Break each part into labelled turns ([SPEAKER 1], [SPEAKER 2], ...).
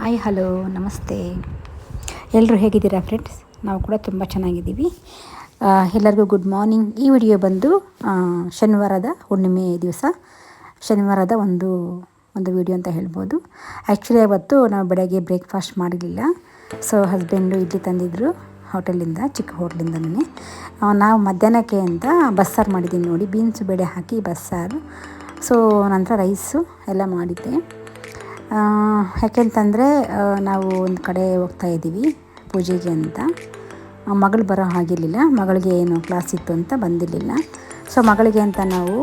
[SPEAKER 1] Hi, hello, ನಮಸ್ತೆ. ಎಲ್ಲರೂ ಹೇಗಿದ್ದೀರಾ ಫ್ರೆಂಡ್ಸ್ ನಾವು ಕೂಡ ತುಂಬ ಚೆನ್ನಾಗಿದ್ದೀವಿ. ಎಲ್ಲರಿಗೂ ಗುಡ್ ಮಾರ್ನಿಂಗ್ ಈ ವಿಡಿಯೋ ಬಂದು ಶನಿವಾರದ ಹುಣ್ಣಿಮೆ ದಿವಸ. ಶನಿವಾರದ ಒಂದು ಒಂದು ವಿಡಿಯೋ ಅಂತ ಹೇಳ್ಬೋದು. ಆ್ಯಕ್ಚುಲಿ ಅವತ್ತು ನಾವು ಬೆಳಗ್ಗೆ ಬ್ರೇಕ್ಫಾಸ್ಟ್ ಮಾಡಲಿಲ್ಲ ಸೊ ಹಸ್ಬೆಂಡು ಇಡ್ಲಿ ತಂದಿದ್ದರು ಹೋಟೆಲಿಂದ ಚಿಕ್ಕ ಹೋಟ್ಲಿಂದನೇ ನಾವು ಮಧ್ಯಾಹ್ನಕ್ಕೆ ಅಂತ ಬಸ್ಸಾರು ಮಾಡಿದ್ದೀನಿ ನೋಡಿ. ಬೀನ್ಸ್ ಬೇಳೆ ಹಾಕಿ ಬಸ್ಸಾರು. ಸೊ ನಂತರ ರೈಸು ಎಲ್ಲ ಮಾಡಿದ್ದೆ. ಯಾಕೆಂತಂದರೆ ನಾವು ಒಂದು ಕಡೆ ಹೋಗ್ತಾ ಇದ್ದೀವಿ ಪೂಜೆಗೆ ಅಂತ. ಮಗಳು ಬರೋ ಹಾಗಿರಲಿಲ್ಲ. ಮಗಳಿಗೆ ಏನು ಕ್ಲಾಸ್ ಇತ್ತು ಅಂತ ಬಂದಿರಲಿಲ್ಲ. ಸೊ ಮಗಳಿಗೆ ಅಂತ ನಾವು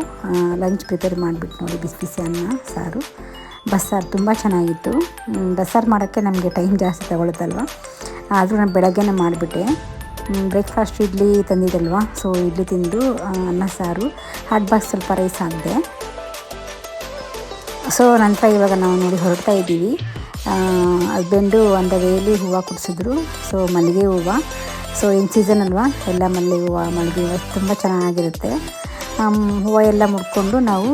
[SPEAKER 1] ಲಂಚ್ ಪ್ರಿಪೇರ್ ಮಾಡಿಬಿಟ್ಟು ನೋಡಿ ಬಿಸಿ ಬಿಸಿ ಅನ್ನ, ಸಾರು. ಬಸ್ಸಾರು ತುಂಬ ಚೆನ್ನಾಗಿತ್ತು. ಬಸ್ಸಾರು ಮಾಡೋಕ್ಕೆ ನಮಗೆ ಟೈಮ್ ಜಾಸ್ತಿ ತಗೊಳುತ್ತಲ್ವ? ಆದರೂ ನಾನು ಬೆಳಗ್ಗೆನೇ ಮಾಡಿಬಿಟ್ಟೆ. ಬ್ರೇಕ್ಫಾಸ್ಟ್ ಇಡ್ಲಿ ತಂದಿದ್ದಲ್ವ? ಸೊ ಇಡ್ಲಿ ತಿಂದು ಅನ್ನ, ಸಾರು. ಹಾಟ್ ಬಾಕ್ಸ್ ಸ್ವಲ್ಪ ರೈಸ್ ಹಾಕಿದೆ. ಸೊ ನಂತರ ಇವಾಗ ನಾವು ನೋಡಿ ಹೊರಡ್ತಾ ಇದ್ದೀವಿ. ಹಸ್ಬೆಂಡು ಒಂದ ವೇಲಿ ಹೂವು ಕುಡಿಸಿದ್ರು. ಸೊ ಮಲ್ಲಿಗೆ ಹೂವು. ಸೊ ಇನ್ ಸೀಸನ್ ಅಲ್ವಾ? ಎಲ್ಲ ಮಲ್ಲಿಗೆ ಹೂವು ಮಲ್ಲಿಗೆ ಹೂವು ತುಂಬ ಚೆನ್ನಾಗಿರುತ್ತೆ. ಹೂವು ಎಲ್ಲ ಮುಡ್ಕೊಂಡು ನಾವು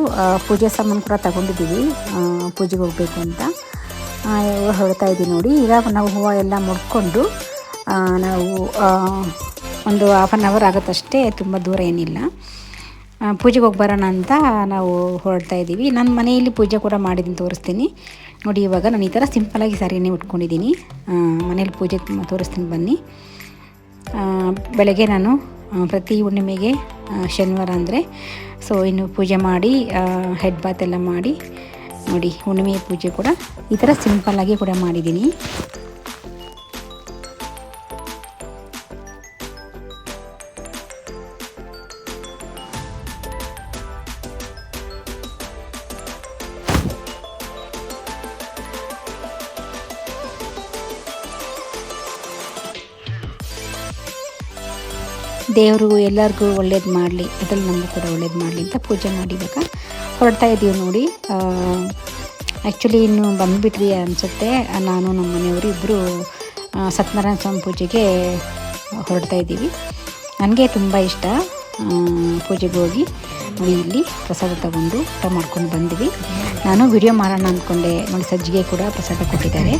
[SPEAKER 1] ಪೂಜೆ ಸಾಮಾನು ಕೂಡ ತಗೊಂಡಿದ್ದೀವಿ. ಪೂಜೆಗೆ ಹೋಗಬೇಕು ಅಂತ. ಹೊರಡ್ತಾ ಇದ್ದೀವಿ ನೋಡಿ. ಈಗ ನಾವು ಹೂವು ಎಲ್ಲ ಮುಡ್ಕೊಂಡು ನಾವು ಒಂದು ಹಾಫ್ ಆನ್ ಅವರ್ ಆಗುತ್ತಷ್ಟೇ. ತುಂಬ ದೂರ ಏನಿಲ್ಲ. ಪೂಜೆಗೆ ಹೋಗಿ ಬರೋಣ ಅಂತ ನಾವು ಹೊರಡ್ತಾ ಇದ್ದೀವಿ. ನನ್ನ ಮನೆಯಲ್ಲಿ ಪೂಜೆ ಕೂಡ ಮಾಡಿದ್ದೀನಿ, ತೋರಿಸ್ತೀನಿ. ನೋಡಿ, ಇವಾಗ ನಾನು ಈ ಥರ ಸಿಂಪಲಾಗಿ ಸ್ಯಾರಿನೇ ಉಟ್ಕೊಂಡಿದ್ದೀನಿ. ಮನೇಲಿ ಪೂಜೆ ತೋರಿಸ್ತೀನಿ ಬನ್ನಿ. ಬೆಳಗ್ಗೆ ನಾನು ಪ್ರತಿ ಹುಣ್ಣಿಮೆಗೆ ಶನಿವಾರ ಅಂದರೆ, ಸೊ, ಇನ್ನು ಪೂಜೆ ಮಾಡಿ ಹೆಡ್ ಬಾತ್ ಎಲ್ಲ ಮಾಡಿ, ನೋಡಿ, ಹುಣ್ಣಿಮೆ ಪೂಜೆ ಕೂಡ ಈ ಥರ ಸಿಂಪಲ್ಲಾಗಿ ಕೂಡ ಮಾಡಿದ್ದೀನಿ. ದೇವರು ಎಲ್ಲರಿಗೂ ಒಳ್ಳೇದು ಮಾಡಲಿ, ಅದರಲ್ಲಿ ನಮಗೂ ಕೂಡ ಒಳ್ಳೇದು ಮಾಡಲಿ ಅಂತ ಪೂಜೆ ಮಾಡಿ ಹೊರಡ್ತಾ ಇದ್ದೀವಿ ನೋಡಿ ಆ್ಯಕ್ಚುಲಿ ಇನ್ನು ಬಂದುಬಿಟ್ರಿ ಅನಿಸುತ್ತೆ. ನಾನು ನಮ್ಮ ಮನೆಯವರು ಇಬ್ಬರು ಸತ್ಯನಾರಾಯಣ ಸ್ವಾಮಿ ಪೂಜೆಗೆ ಹೊರಡ್ತಾ ಇದ್ದೀವಿ ನನಗೆ ತುಂಬ ಇಷ್ಟ ಪೂಜೆಗೆ ಹೋಗಿ ಇಲ್ಲಿ ಪ್ರಸಾದ ತಗೊಂಡು ಊಟ ಮಾಡ್ಕೊಂಡು ಬಂದ್ವಿ. ನಾನು ವಿಡಿಯೋ ಮಾಡೋಣ ಅಂದ್ಕೊಂಡೆ ನೋಡಿ ಸಜ್ಜಿಗೆ ಕೂಡ ಪ್ರಸಾದ ಕೊಟ್ಟಿದ್ದಾರೆ.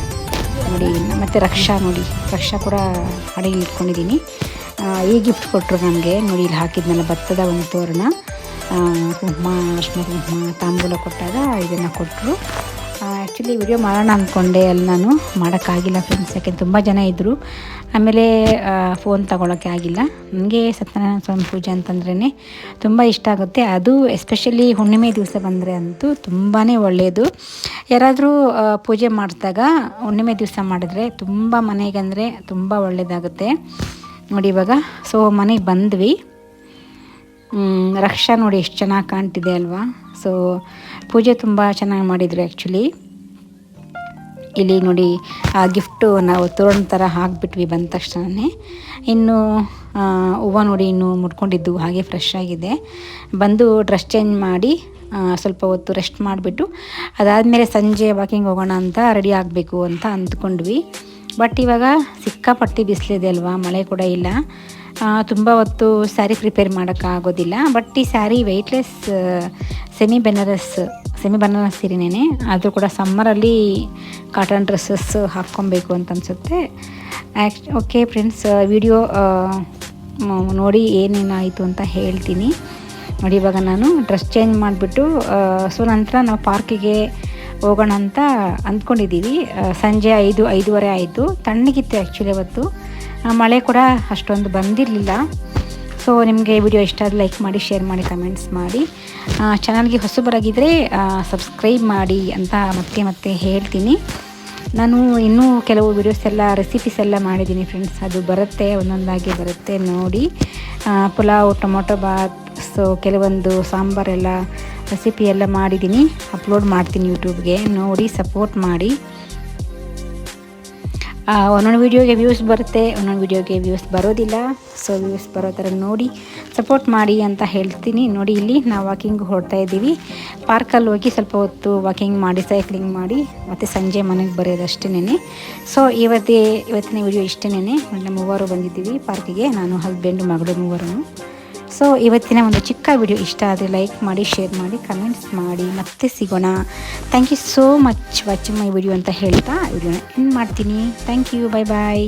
[SPEAKER 1] ನೋಡಿ, ಮತ್ತು ರಕ್ಷಾ ನೋಡಿ, ರಕ್ಷಾ ಕೂಡ ಅಡಿಗೆ ಇಟ್ಕೊಂಡಿದ್ದೀನಿ. ಈ ಗಿಫ್ಟ್ ಕೊಟ್ಟರು ನನಗೆ ನೋಡಿ, ಇಲ್ಲಿ ಹಾಕಿದ್ನಲ್ಲ ಭತ್ತದ ಒಂದು ತೋರಣ. ಕುಂಕುಮ ಅರ್ಶಿನ ಕುಂಕುಮ ತಾಂಬೂಲ ಕೊಟ್ಟಾಗ ಇದನ್ನು ಕೊಟ್ಟರು ಆ್ಯಕ್ಚುಲಿ ವಿಡಿಯೋ ಮಾಡೋಣ ಅಂದ್ಕೊಂಡೆ ಅಲ್ಲಿ ನಾನು. ಮಾಡೋಕ್ಕಾಗಿಲ್ಲ ಫ್ರೆಂಡ್ಸ್ ಯಾಕೆ ತುಂಬ ಜನ ಇದ್ದರು ಆಮೇಲೆ ಫೋನ್ ತಗೊಳ್ಳೋಕ್ಕೆ ಆಗಿಲ್ಲ. ನನಗೆ ಸತ್ಯನಾರಾಯಣ ಸ್ವಾಮಿ ಪೂಜೆ ಅಂತಂದ್ರೇ ತುಂಬ ಇಷ್ಟ ಆಗುತ್ತೆ. ಅದು ಎಸ್ಪೆಷಲಿ ಹುಣ್ಣಿಮೆ ದಿವಸ ಬಂದರೆ ಅಂತೂ ತುಂಬಾ ಒಳ್ಳೆಯದು ಯಾರಾದರೂ ಪೂಜೆ ಮಾಡಿದಾಗ ಹುಣ್ಣಿಮೆ ದಿವಸ ಮಾಡಿದ್ರೆ ತುಂಬ ಮನೆಗೆ ಅಂದರೆ ತುಂಬ ಒಳ್ಳೆಯದಾಗುತ್ತೆ ನೋಡಿ ಇವಾಗ. ಸೊ ಮನೆಗೆ ಬಂದ್ವಿ. ರಕ್ಷಾ ನೋಡಿ ಎಷ್ಟು ಚೆನ್ನಾಗಿ ಕಾಣ್ತಿದೆ ಅಲ್ವಾ? ಸೊ ಪೂಜೆ ತುಂಬ ಚೆನ್ನಾಗಿ ಮಾಡಿದರು ಆ್ಯಕ್ಚುಲಿ ಇಲ್ಲಿ ನೋಡಿ, ಆ ಗಿಫ್ಟು ನಾವು ತೋರಣ ಥರ ಹಾಕ್ಬಿಟ್ವಿ ಬಂದ ತಕ್ಷಣವೇ ಇನ್ನು ಹೂವು ನೋಡಿ ಇನ್ನು ಮುಡ್ಕೊಂಡಿದ್ದು ಹಾಗೆ ಫ್ರೆಶ್ ಆಗಿದೆ. ಬಂದು ಡ್ರೆಸ್ ಚೇಂಜ್ ಮಾಡಿ ಸ್ವಲ್ಪ ಹೊತ್ತು ರೆಸ್ಟ್ ಮಾಡಿಬಿಟ್ಟು, ಅದಾದಮೇಲೆ ಸಂಜೆ ವಾಕಿಂಗ್ ಹೋಗೋಣ ಅಂತ ರೆಡಿ ಆಗಬೇಕು ಅಂತ ಅಂದ್ಕೊಂಡ್ವಿ. ಬಟ್ ಇವಾಗ ಸಿಕ್ಕಾಪಟ್ಟಿ ಬಿಸಿಲಿದೆ ಅಲ್ವಾ? ಮಳೆ ಕೂಡ ಇಲ್ಲ. ತುಂಬ ಹೊತ್ತು ಸ್ಯಾರಿ ಪ್ರಿಪೇರ್ ಮಾಡೋಕ್ಕಾಗೋದಿಲ್ಲ ಬಟ್ ಈ sari weightless semi Banaras semi Banaras ಸೀರೆನೇ ಆದರೂ ಕೂಡ ಸಮ್ಮರಲ್ಲಿ ಕಾಟನ್ ಡ್ರೆಸ್ಸಸ್ ಹಾಕ್ಕೊಬೇಕು ಅಂತ ಅನಿಸುತ್ತೆ. ಓಕೆ ಫ್ರೆಂಡ್ಸ್ ವಿಡಿಯೋ ನೋಡಿ ಏನೇನಾಯಿತು ಅಂತ ಹೇಳ್ತೀನಿ. ನೋಡಿ ಇವಾಗ ನಾನು ಡ್ರೆಸ್ ಚೇಂಜ್ ಮಾಡಿಬಿಟ್ಟು ಸೊ ನಂತರ ನಾವು ಪಾರ್ಕಿಗೆ ಹೋಗೋಣ ಅಂತ ಅಂದ್ಕೊಂಡಿದ್ದೀವಿ ಸಂಜೆ ಐದು, ಐದೂವರೆ ಆಯಿತು. ತಣ್ಣಗಿತ್ತು ಆ್ಯಕ್ಚುಲಿ ಅವತ್ತು. ಮಳೆ ಕೂಡ ಅಷ್ಟೊಂದು ಬಂದಿರಲಿಲ್ಲ. ಸೊ ನಿಮಗೆ ವಿಡಿಯೋ ಇಷ್ಟ ಆದರೆ ಲೈಕ್ ಮಾಡಿ ಶೇರ್ ಮಾಡಿ ಕಮೆಂಟ್ಸ್ ಮಾಡಿ. ಚಾನಲ್ಗೆ ಹೊಸಬರಾಗಿದ್ದರೆ ಸಬ್ಸ್ಕ್ರೈಬ್ ಮಾಡಿ ಅಂತ ಮತ್ತೆ ಮತ್ತೆ ಹೇಳ್ತೀನಿ. ನಾನು ಇನ್ನೂ ಕೆಲವು ವಿಡಿಯೋಸ್ ಎಲ್ಲ ರೆಸಿಪೀಸ್ ಎಲ್ಲ ಮಾಡಿದ್ದೀನಿ ಫ್ರೆಂಡ್ಸ್ ಅದು ಬರುತ್ತೆ, ಒಂದೊಂದಾಗಿ ಬರುತ್ತೆ ನೋಡಿ. ಪುಲಾವ್, ಟೊಮೊಟೊ ಬಾತ್ ಸೊ ಕೆಲವೊಂದು ಸಾಂಬಾರೆಲ್ಲ ರೆಸಿಪಿ ಎಲ್ಲ ಮಾಡಿದ್ದೀನಿ ಅಪ್ಲೋಡ್ ಮಾಡ್ತೀನಿ ಯೂಟ್ಯೂಬ್ಗೆ ನೋಡಿ ಸಪೋರ್ಟ್ ಮಾಡಿ. ಒಂದೊಂದು ವೀಡಿಯೋಗೆ ವ್ಯೂಸ್ ಬರುತ್ತೆ, ಒಂದೊಂದು ವೀಡಿಯೋಗೆ ವ್ಯೂಸ್ ಬರೋದಿಲ್ಲ. ಸೊ ವ್ಯೂಸ್ ಬರೋ ಥರ ನೋಡಿ ಸಪೋರ್ಟ್ ಮಾಡಿ ಅಂತ ಹೇಳ್ತೀನಿ. ನೋಡಿ, ಇಲ್ಲಿ ನಾವು ವಾಕಿಂಗ್ ಹೊರಡ್ತಾ ಇದ್ದೀವಿ. ಪಾರ್ಕಲ್ಲಿ ಹೋಗಿ ಸ್ವಲ್ಪ ಹೊತ್ತು ವಾಕಿಂಗ್ ಮಾಡಿ ಸೈಕ್ಲಿಂಗ್ ಮಾಡಿ, ಮತ್ತು ಸಂಜೆ ಮನೆಗೆ ಬರೋದಷ್ಟೇನೆ ಸೊ ಇವತ್ತೇ, ಇವತ್ತಿನ ವಿಡಿಯೋ ಇಷ್ಟೇನೆ ಮೂವರು ಬಂದಿದ್ದೀವಿ ಪಾರ್ಕಿಗೆ ನಾನು ಹಸ್ಬೆಂಡು ಮಗಳು ಮೂವರು ಸೊ ಇವತ್ತಿನ ಒಂದು ಚಿಕ್ಕ ವಿಡಿಯೋ ಇಷ್ಟ ಆದರೆ ಲೈಕ್ ಮಾಡಿ ಶೇರ್ ಮಾಡಿ ಕಮೆಂಟ್ಸ್ ಮಾಡಿ. ಮತ್ತೆ ಸಿಗೋಣ. Thank you so much watching my video ಅಂತ ಹೇಳ್ತಾ ವಿಡಿಯೋನ ಎಂಡ್ ಮಾಡ್ತೀನಿ. Thank you bye bye